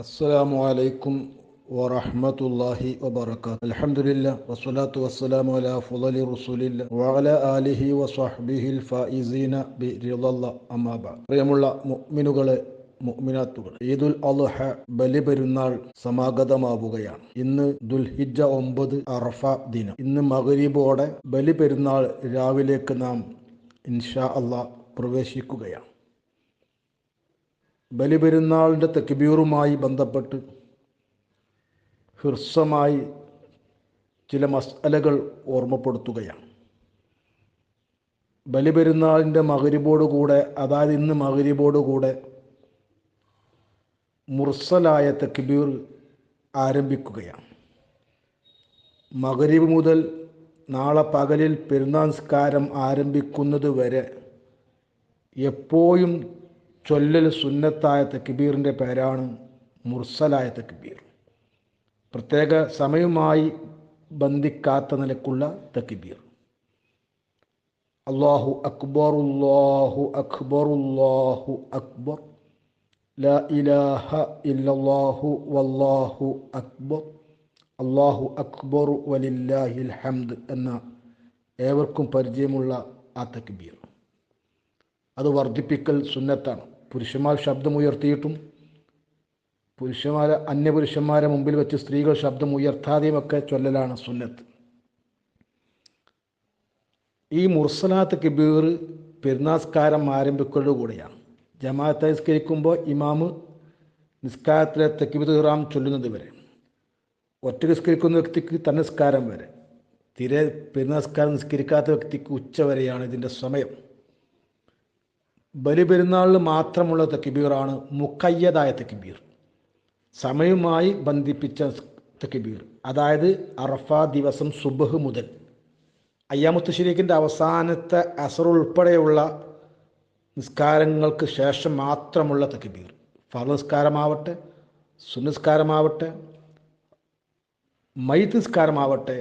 അസ്സലാമു അലൈക്കും വറഹ്മത്തുള്ളാഹി വബർക്കാത്ത് അൽഹംദുലില്ല വസ്സലാത്തു വസ്സലാമു അലാ ഫുളലി റസൂലില്ല വഅല ആലിഹി വസ്വഹ്ബിഹിൽ ഫായിസീന ബി റിളല്ല അമ്മാബ പ്രിയമുള്ള മുഅ്മിനുകളെ മുഅ്മിനാത്തുകൾ ഈദുൽ അൽഹ ബലി പെരുന്നാൾ സമാഗതമാവുകയാണ്. ഇന്ന് ദുൽഹിജ്ജ ഒമ്പത് അറഫ ദിനം. ഇന്ന് മഗ്‌രിബോടെ ബലി പെരുന്നാൾ രാവിലേക്ക് നാം ഇൻഷാ അല്ലാ പ്രവേശിക്കുകയാണ്. ബലിപെരുന്നാളിന്റെ തെക്കുബീറുമായി ബന്ധപ്പെട്ട് ഹൃസ്വമായി ചില മസ്അലകൾ ഓർമ്മപ്പെടുത്തുകയാണ്. ബലിപെരുന്നാളിന്റെ മകരിബോട് കൂടെ അതായത് ഇന്ന് മകരിബോട് കൂടെ മുർസലായ തെക്കുബീർ ആരംഭിക്കുകയാണ്. മകരിബ് മുതൽ നാളെ പകലിൽ പെരുന്നാൾസ്കാരം ആരംഭിക്കുന്നത് വരെ എപ്പോഴും ചൊല്ലൽ സുന്നത്തായ തക്ബീറിന്റെ പേരാണ് മുർസലായ തക്ബീർ. പ്രത്യേക സമയവുമായി ബന്ധിക്കാത്ത നിലക്കുള്ള തക്ബീർ. അള്ളാഹു അക്ബർ അല്ലാഹു അക്ബർ അല്ലാഹു അക്ബർ. ലാ ഇലാഹ ഇല്ലല്ലാഹു വല്ലാഹു അക്ബർ. അള്ളാഹു അക്ബർ വലില്ലാഹിൽ ഹംദ് എന്ന ഏവർക്കും പരിചയമുള്ള ആ തക്ബീർ. അത് വർദ്ധിപ്പിക്കൽ സുന്നത്താണ്. പുരുഷന്മാർ ശബ്ദമുയർത്തിയിട്ടും പുരുഷന്മാരെ അന്യപുരുഷന്മാരെ മുമ്പിൽ വെച്ച് സ്ത്രീകൾ ശബ്ദം ഉയർത്താതെയുമൊക്കെ ചൊല്ലലാണ് സുന്നത്ത്. ഈ മുർസലാത്ത് കിബീർ പെരുന്നാസ്കാരം ആരംഭിക്കുന്നതോടുകൂടിയാണ് ജമാഅത്ത് നിസ്കരിക്കുമ്പോൾ ഇമാമ് നിസ്കാരത്തിലെ തെക്കിബിത് ചൊല്ലുന്നത് വരെ ഒറ്റ നിസ്കരിക്കുന്ന വ്യക്തിക്ക് തന്നസ്കാരം വരെ തീരെ പെരുന്നാസ്കാരം നിസ്കരിക്കാത്ത വ്യക്തിക്ക് ഉച്ച വരെയാണ് ഇതിന്റെ സമയം. ബലിപെരുന്നാളിൽ മാത്രമുള്ള തെക്കിബീറാണ് മുക്കയ്യതായ തെക്കിബീർ സമയവുമായി ബന്ധിപ്പിച്ച തെക്കിബീർ അതായത് അറഫ ദിവസം സുബഹ് മുതൽ. അയ്യാമുത്ത് ശരീഖിന്റെ അവസാനത്തെ അസർ ഉൾപ്പെടെയുള്ള നിസ്കാരങ്ങൾക്ക് ശേഷം മാത്രമുള്ള തെക്കിബീർ ഫലനിസ്കാരമാവട്ടെ സുനിസ്കാരമാവട്ടെ മൈത്ത് നിസ്കാരമാവട്ടെ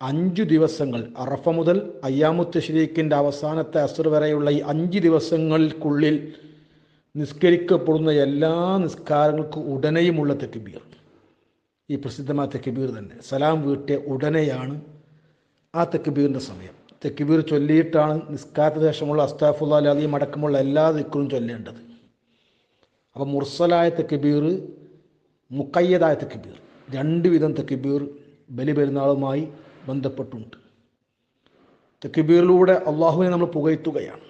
അഞ്ചു ദിവസങ്ങൾ അറഫ മുതൽ അയ്യാമുത്ത് ഷരീഖിന്റെ അവസാനത്തെ അസർ വരെയുള്ള ഈ അഞ്ച് ദിവസങ്ങൾക്കുള്ളിൽ നിസ്കരിക്കപ്പെടുന്ന എല്ലാ നിസ്കാരങ്ങൾക്കും ഉടനെയുമുള്ള തെക്കിബീർ ഈ പ്രസിദ്ധമായ തെക്കിബീർ തന്നെ. സലാം വീട്ടിയ ഉടനെയാണ് ആ തെക്കിബീറിന്റെ സമയം. തെക്കിബീർ ചൊല്ലിയിട്ടാണ് നിസ്കാരത്തിന് ശേഷമുള്ള അസ്താഫുല്ല അലീം അടക്കമുള്ള എല്ലാ ദിക്കറും ചൊല്ലേണ്ടത്. അപ്പോൾ മുർസലായ തെക്കിബീർ മുക്കയ്യതായ തെക്കിബീർ രണ്ട് വിധം തെക്കിബീർ ബലി പെരുന്നാളുമായി ബന്ധപ്പെട്ടുണ്ട്. തെക്കുബീറിലൂടെ അള്ളാഹുവിനെ നമ്മൾ പുകഴ്ത്തുകയാണ്.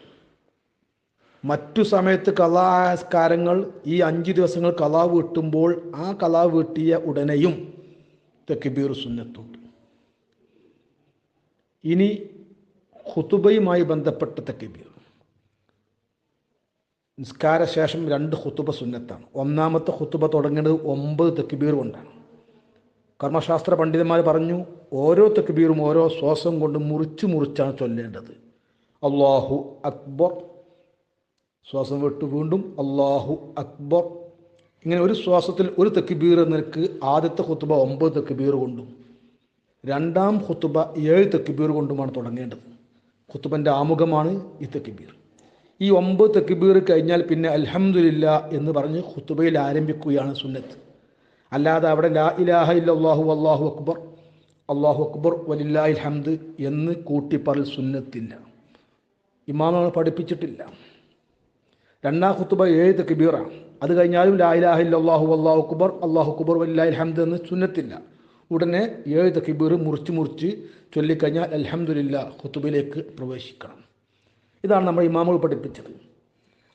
മറ്റു സമയത്ത് കലാസ്കാരങ്ങൾ ഈ അഞ്ച് ദിവസങ്ങൾ കലാ വീട്ടുമ്പോൾ ആ കലാ വീട്ടിയ ഉടനെയും തെക്കുബീർ സുന്നത്തുണ്ട്. ഇനി ഹുതുബയുമായി ബന്ധപ്പെട്ട തെക്കുബീർ നിസ്കാര ശേഷം രണ്ട് ഹുതുബ സുന്നത്താണ്. ഒന്നാമത്തെ ഹുതുബ തുടങ്ങുന്നത് ഒമ്പത് തെക്കുബീർ കൊണ്ടാണ്. കർമ്മശാസ്ത്ര പണ്ഡിതന്മാർ പറഞ്ഞു ഓരോ തക്ബീറും ഓരോ ശ്വാസം കൊണ്ട് മുറിച്ച് മുറിച്ചാണ് ചൊല്ലേണ്ടത്. അള്ളാഹു അക്ബർ. ശ്വാസം വിട്ട് വീണ്ടും അള്ളാഹു അക്ബർ. ഇങ്ങനെ ഒരു ശ്വാസത്തിൽ ഒരു തെക്കുബീർ നിനക്ക് ആദ്യത്തെ ഹുത്തുബ ഒമ്പത് തെക്കുബീർ കൊണ്ടും രണ്ടാം ഹുത്തുബ ഏഴ് തെക്കുബീർ കൊണ്ടുമാണ് തുടങ്ങേണ്ടത്. ഹുത്തുബന്റെ ആമുഖമാണ് ഈ തെക്കുബീർ ഈ ഒമ്പത് തെക്കുബീർ കഴിഞ്ഞാൽ പിന്നെ അൽഹമുല്ല എന്ന് പറഞ്ഞ് ഹുത്തുബയിൽ ആരംഭിക്കുകയാണ് സുന്നത്ത്. അല്ലാതെ അവിടെ ലാ ഇലാഹ ഇല്ലാഹു അള്ളാഹു അക്ബർ. അള്ളാഹു അക്ബർ വലില്ലാഹിൽ ഹംദ് എന്ന് കൂട്ടിപ്പറൽ സുന്നത്തില്ല. ഇമാമങ്ങൾ പഠിപ്പിച്ചിട്ടില്ല. രണ്ടാം ഖുത്തുബ ഏഴ് തക്ബീറാണ് അത് കഴിഞ്ഞാലും ലാ ഇലാഹ ഇല്ലാഹു അള്ളാഹു അക്ബർ അള്ളാഹു അക്ബർ വലില്ലാഹിൽ ഹംദ് എന്ന് സുന്നത്തില്ല. ഉടനെ ഏഴ് തക്ബീർ മുറിച്ച് മുറിച്ച് ചൊല്ലിക്കഴിഞ്ഞാൽ അൽഹംദുലില്ല ഖുത്തുബിലേക്ക് പ്രവേശിക്കണം. ഇതാണ് നമ്മൾ ഇമാമുകൾ പഠിപ്പിച്ചത്.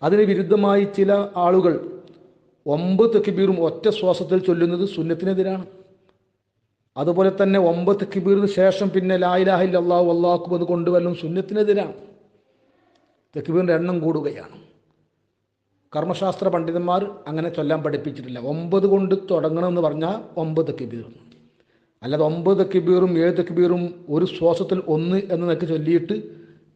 അതിന് വിരുദ്ധമായി ചില ആളുകൾ ഒമ്പത് തെക്കിബീറും ഒറ്റ ശ്വാസത്തിൽ ചൊല്ലുന്നത് സുന്നത്തിനെതിരാണ്. അതുപോലെ തന്നെ ഒമ്പത് തെക്കിബീറിന് ശേഷം പിന്നെ ലായിലാഹിൽ അള്ളാഹു അള്ളാഹുക്കും അത് കൊണ്ടുവരലും സുന്നത്തിനെതിരാണ്. തെക്കിബീറിന്റെ എണ്ണം കൂടുകയാണ്. കർമ്മശാസ്ത്ര പണ്ഡിതന്മാർ അങ്ങനെ ചൊല്ലാൻ പഠിപ്പിച്ചിട്ടില്ല. ഒമ്പത് കൊണ്ട് തുടങ്ങണമെന്ന് പറഞ്ഞാൽ ഒമ്പത് തെക്കിബീർ അല്ലാതെ ഒമ്പത് തെക്കിബീറും ഏഴ് തെക്കിബീറും ഒരു ശ്വാസത്തിൽ ഒന്ന് എന്ന് നിനക്ക് ചൊല്ലിയിട്ട്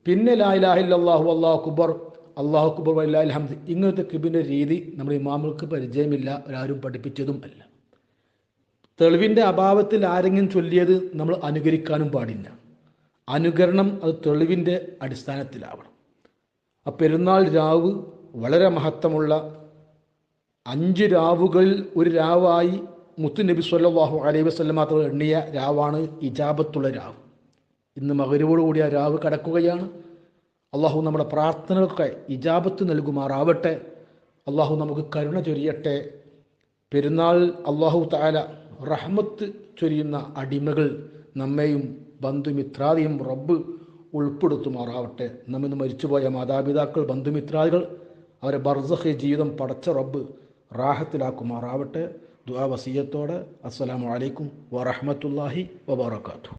പിന്നെ ലായിലാഹിൽ അള്ളാഹു അള്ളാഹു അക്ബർ അള്ളാഹു അലഹമ്മദ് ഇങ്ങനത്തെ കിബിന്റെ രീതി നമ്മുടെ ഇമാമുകൾക്ക് പരിചയമില്ല ഒരാരും പഠിപ്പിച്ചതും അല്ല. തെളിവിന്റെ അഭാവത്തിൽ ആരെങ്കിലും ചൊല്ലിയത് നമ്മൾ അനുകരിക്കാനും പാടില്ല. അനുകരണം അത് തെളിവിന്റെ അടിസ്ഥാനത്തിലാവണം. ആ പെരുന്നാൾ രാവ് വളരെ മഹത്വമുള്ള അഞ്ച് രാവുകൾ ഒരു രാവായി മുത്തു നബി സല്ലാഹു അലൈഹി വസ്ലം മാത്രം എണ്ണിയ രാവാണ് ഇജാബത്തുള്ള രാവ്. ഇന്ന് മകരുവോടുകൂടി ആ രാവ് കടക്കുകയാണ്. അള്ളാഹു നമ്മുടെ പ്രാർത്ഥനകൾക്ക് ഇജാബത്ത് നൽകുമാറാവട്ടെ. അള്ളാഹു നമുക്ക് കരുണ ചൊരിയട്ടെ. പെരുന്നാൾ അള്ളാഹു താല റഹ്മത്ത് ചൊരിയുന്ന അടിമകൾ നമ്മെയും ബന്ധുമിത്രാദിയും റബ്ബ് ഉൾപ്പെടുത്തുമാറാവട്ടെ. നമ്മിന്ന് മരിച്ചുപോയ മാതാപിതാക്കൾ ബന്ധുമിത്രാദികൾ അവരെ ബർസഹ് ജീവിതം പടച്ച റബ്ബ് റാഹത്തിലാക്കുമാറാവട്ടെ. ദുആ വസീയത്തോടെ. അസ്സലാമു അലൈക്കും വറഹ്മത്തുള്ളാഹി വബറകാതുഹു.